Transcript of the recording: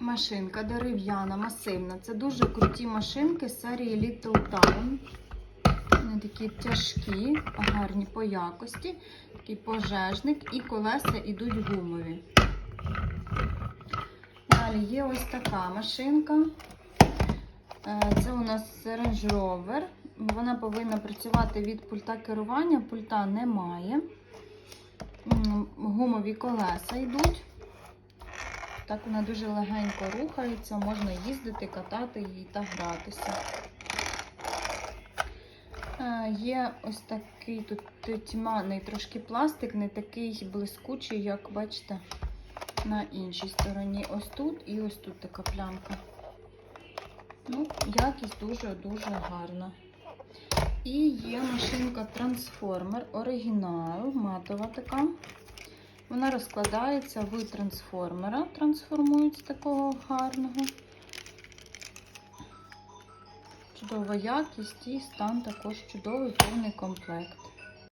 машинка дерев'яна, масивна. Це дуже круті машинки з серії Little Town. Вони такі тяжкі, гарні по якості. Такий пожежник і колеса йдуть гумові. Далі є ось така машинка. Е, Це у нас Range Rover. Вона повинна працювати від пульта керування, пульта немає. Гумові колеса йдуть. Так вона дуже легенько рухається, можна їздити, катати її та гратися. Е, Є ось такий тут тьмяний трошки пластик, не такий блискучий, як бачите, на іншій стороні. Ось тут і ось тут така плямка. Ну, якість дуже-дуже гарна. І є машинка трансформер, оригінал, матова така. Вона розкладається в трансформера, трансформується такого гарного. Чудова якість і стан також чудовий повний комплект.